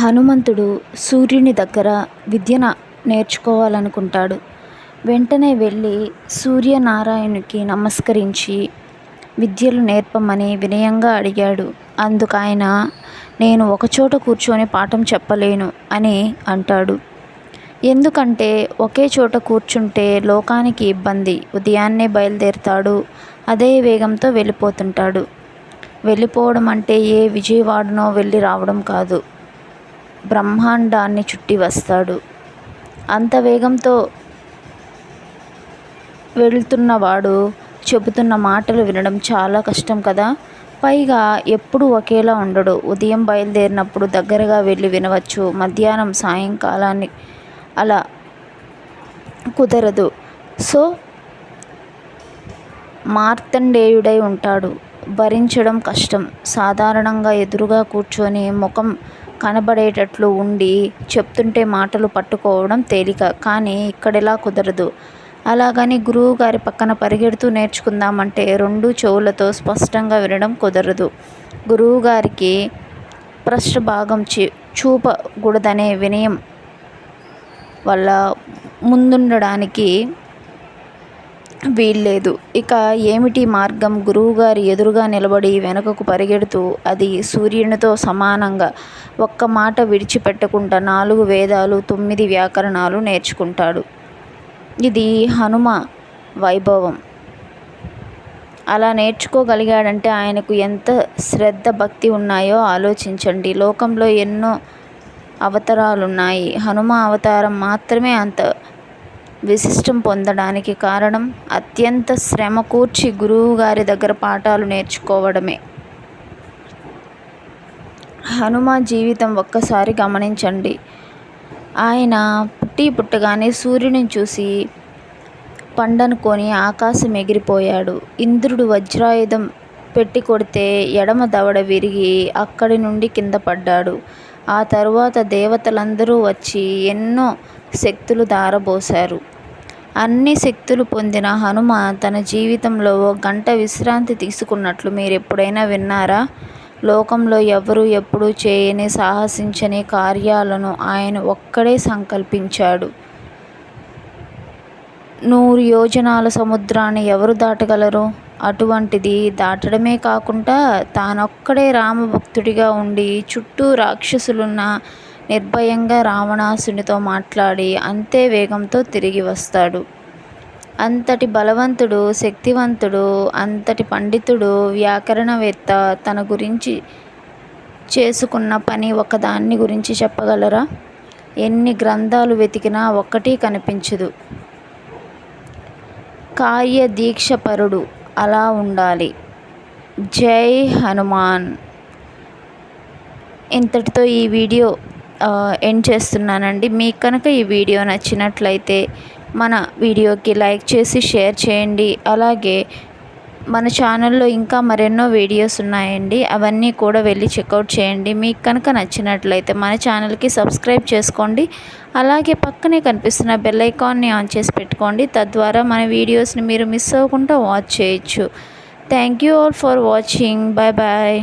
హనుమంతుడు సూర్యుని దగ్గర విద్యను నేర్చుకోవాలనుకుంటాడు. వెంటనే వెళ్ళి సూర్యనారాయణునికి నమస్కరించి విద్యలు నేర్పమని వినయంగా అడిగాడు. అందుకాయన నేను ఒకచోట కూర్చొని పాఠం చెప్పలేను అని అంటాడు. ఎందుకంటే ఒకే చోట కూర్చుంటే లోకానికి ఇబ్బంది. ఉదయాన్నే బయలుదేరుతాడు. అదే వేగంతో వెళ్ళిపోతుంటాడు. వెళ్ళిపోవడం అంటే ఏ విజయవాడనో వెళ్ళి రావడం కాదు. బ్రహ్మాండాన్ని చుట్టి వస్తాడు. అంత వేగంతో వెళ్తున్నవాడు చెబుతున్న మాటలు వినడం చాలా కష్టం కదా? పైగా ఎప్పుడు ఒకేలా ఉండడు. ఉదయం బయలుదేరినప్పుడు దగ్గరగా వెళ్ళి వినవచ్చు. మధ్యాహ్నం సాయంకాలాన్ని అలా కుదరదు. సో మార్తండేయుడై ఉంటాడు. భరించడం కష్టం. సాధారణంగా ఎదురుగా కూర్చొని ముఖం కనబడేటట్లు ఉండి చెప్తుంటే మాటలు పట్టుకోవడం తేలిక కానీ ఇక్కడెలా కుదరదు. అలాగని గురువు గారి పక్కన పరిగెడుతూ నేర్చుకుందామంటే రెండు చెవులతో స్పష్టంగా వినడం కుదరదు. గురువు గారికి భాగం చీ చూపకూడదనే వినయం వల్ల ముందుండడానికి వీల్లేదు. ఇక ఏమిటి మార్గం? గురువుగారి ఎదురుగా నిలబడి వెనుకకు పరిగెడుతూ అది సూర్యునితో సమానంగా ఒక్క మాట విడిచిపెట్టకుండా నాలుగు వేదాలు తొమ్మిది వ్యాకరణాలు నేర్చుకుంటాడు. ఇది హనుమ వైభవం. అలా నేర్చుకోగలిగాడంటే ఆయనకు ఎంత శ్రద్ధ భక్తి ఉన్నాయో ఆలోచించండి. లోకంలో ఎన్నో అవతారాలున్నాయి. హనుమ అవతారం మాత్రమే అంత విశిష్టం పొందడానికి కారణం అత్యంత శ్రమ కూర్చి గురువు గారి దగ్గర పాఠాలు నేర్చుకోవడమే. హనుమ జీవితం ఒక్కసారి గమనించండి. ఆయన పుట్టి పుట్టగానే సూర్యుని చూసి పండనుకొని ఆకాశం ఎగిరిపోయాడు. ఇంద్రుడు వజ్రాయుధం పెట్టి కొడితే ఎడమ దవడ విరిగి అక్కడి నుండి కింద పడ్డాడు. ఆ తరువాత దేవతలందరూ వచ్చి ఎన్నో శక్తులు దారబోశారు అన్ని శక్తులు పొందిన హనుమ తన జీవితంలో ఓ గంట విశ్రాంతి తీసుకున్నట్లు మీరు ఎప్పుడైనా విన్నారా? లోకంలో ఎవరు ఎప్పుడూ చేయని సాహసించని కార్యాలను ఆయన ఒక్కడే సంకల్పించాడు. నూరు యోజనాల సముద్రాన్ని ఎవరు దాటగలరు? అటువంటిది దాటడమే కాకుండా తానొక్కడే రామభక్తుడిగా ఉండి చుట్టూ రాక్షసులున్న నిర్భయంగా రావణాసునితో మాట్లాడి అంతే వేగంతో తిరిగి వస్తాడు. అంతటి బలవంతుడు శక్తివంతుడు అంతటి పండితుడు వ్యాకరణవేత్త తన గురించి చేసుకున్న పని ఒకదాన్ని గురించి చెప్పగలరా? ఎన్ని గ్రంథాలు వెతికినా ఒక్కటి కనిపించదు. కార్యదీక్షపరుడు అలా ఉండాలి. జై హనుమాన్. ఇంతటితో ఈ వీడియో ఎండ్ చేస్తున్నానండి. మీకు కనుక ఈ వీడియో నచ్చినట్లయితే మన వీడియోకి లైక్ చేసి షేర్ చేయండి. అలాగే మన ఛానల్లో ఇంకా మరెన్నో వీడియోస్ ఉన్నాయండి. అవన్నీ కూడా వెళ్ళి చెక్అవుట్ చేయండి. మీకు కనుక నచ్చినట్లయితే మన ఛానల్కి సబ్స్క్రైబ్ చేసుకోండి. అలాగే పక్కనే కనిపిస్తున్న బెల్ ఐకాన్ని ఆన్ చేసి పెట్టుకోండి. తద్వారా మన వీడియోస్ని మీరు మిస్ అవ్వకుండా వాచ్ చేయొచ్చు. Thank you all for watching. Bye bye